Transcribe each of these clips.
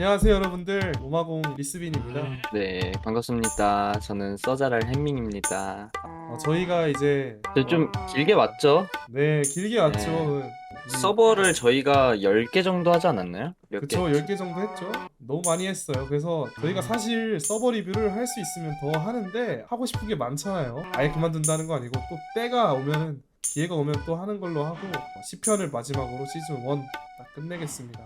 안녕하세요 여러분들 오마공 리스빈입니다. 네, 반갑습니다. 저는 써자랄 햄밍입니다. 어, 저희가 이제 저 좀 길게 왔죠? 네 길게 왔죠. 네. 음, 서버를 저희가 10개 정도 하지 않았나요? 몇 개? 그쵸 10개 정도 했죠. 너무 많이 했어요. 그래서 저희가 사실 서버 리뷰를 할 수 있으면 더 하는데 하고 싶은 게 많잖아요. 아예 그만둔다는 거 아니고 또 때가 오면은 기회가 오면 또 하는 걸로 하고 10편을 마지막으로 시즌 1 딱 끝내겠습니다.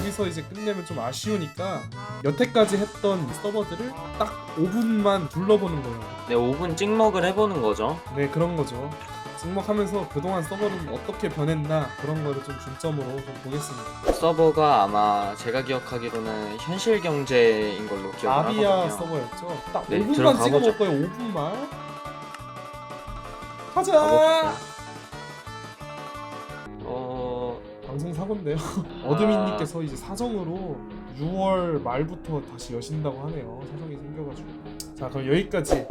여기서 이제 끝내면 좀 아쉬우니까 여태까지 했던 서버들을 딱 5분만 둘러보는 거예요. 네, 5분 찍먹을 해보는 거죠. 네 그런 거죠. 찍먹하면서 그동안 서버는 어떻게 변했나 그런 거를 좀 중점으로 좀 보겠습니다. 서버가 아마 제가 기억하기로는 현실 경제인 걸로 기억을 아비아 하거든요. 서버였죠. 딱 네, 5분만 들어가 찍어볼 보죠. 거예요. 5분만. 가자. 가봅시다. 방송 사고인데요. 어드민님께서 이제 사정으로 6월 말부터 다시 여신다고 하네요. 사정이 생겨가지고. 자 그럼 여기까지.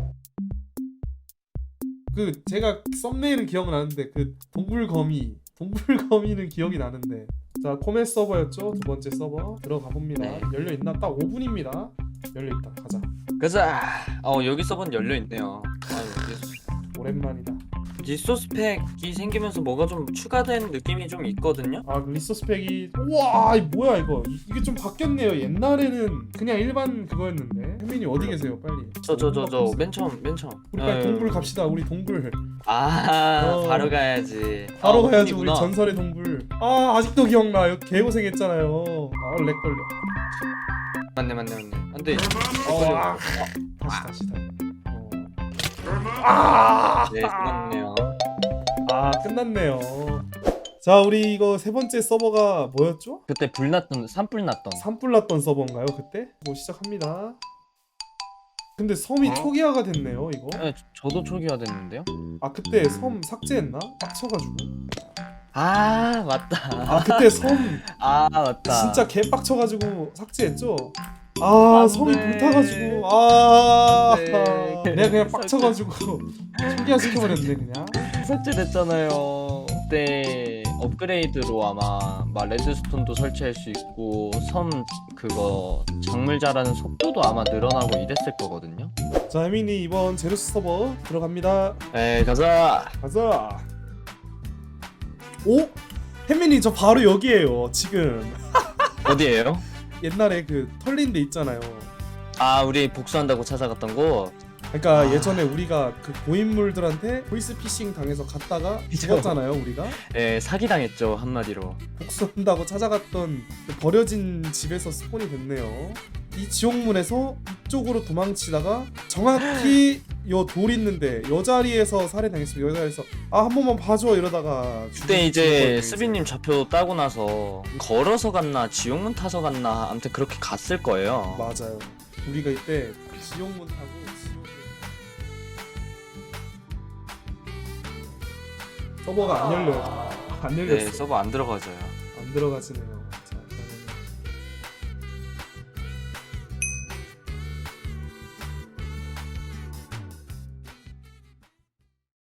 그 제가 썸네일은 기억 나는데 그 동굴거미 동굴거미는 기억이 나는데 자 코메 서버였죠 두 번째 서버 들어가 봅니다 네. 열려 있나 딱 5분입니다 열려 있다 가자 가자! 어, 여기 서버는 열려 있네요. 아유, 오랜만이다 리소스 팩이 생기면서 뭐가 좀 추가된 느낌이 좀 있거든요? 아 리소스 팩이 우와 이 뭐야 이거 이- 이게 좀 바뀌었네요 옛날에는 그냥 일반 그거였는데 혜민이 어디 계세요 빨리 저, 저, 저, 저, 맨 처음, 맨 처음. 우리 빨리 아유. 동굴 갑시다 우리 동굴 아, 어. 바로 가야지. 바로 아, 가야지 우리 오픈이구나. 전설의 동굴 아 아직도 기억나 이거 개고생했잖아요 아렉 걸려 맞네, 맞네, 맞네. 안 돼. 어, 아, 다시 다시 다시 어. 아, 네, 끝났네요. 아 끝났네요 자 우리 이거 세 번째 서버가 뭐였죠? 그때 불 났던, 산불 났던. 산불 났던 서버인가요 그때? 뭐 시작합니다 근데 섬이 초기화가 됐네요 이거 네, 저- 저도 초기화 됐는데요? 아 그때 섬 삭제했나? 빡쳐가지고 아, 맞다. 아 그때 섬 아, 맞다. 진짜 개 빡쳐가지고 삭제했죠? 아 안 섬이 돼. 불타가지고 아안 돼. 내가 그냥 빡쳐가지고 초기화 시켜버렸네 그냥 삭제됐잖아요. 그때 업그레이드로 아마 막 레드스톤도 설치할 수 있고 섬 그거 작물 자라는 속도도 아마 늘어나고 이랬을 거거든요. 자 혜민이 이번 제루스 서버 들어갑니다 에 가자. 가자 오? 혜민이 저 바로 여기에요 지금 어디에요? 옛날에 그 털린 데 있잖아요 아 우리 복수한다고 찾아갔던 곳. 그러니까 아. 예전에 우리가 그 고인물들한테 보이스 피싱 당해서 갔다가 그죠. 죽었잖아요 우리가 에 사기 당했죠 한마디로. 복수한다고 찾아갔던 그 버려진 집에서 스폰이 됐네요. 이 지옥문에서 이쪽으로 도망치다가 정확히 요 돌 있는데 여 자리에서 살해당했습니다. 여 자리에서 아 한 번만 봐줘 이러다가 죽- 그때 이제. 스비님 좌표 따고 나서 걸어서 갔나 지옥문 타서 갔나 아무튼 그렇게 갔을 거예요. 맞아요. 우리가 이때 지옥문 타고 지옥 서버가 안 열려요. 안 열렸어. 네 서버 안 들어가져요. 안 들어가지네요.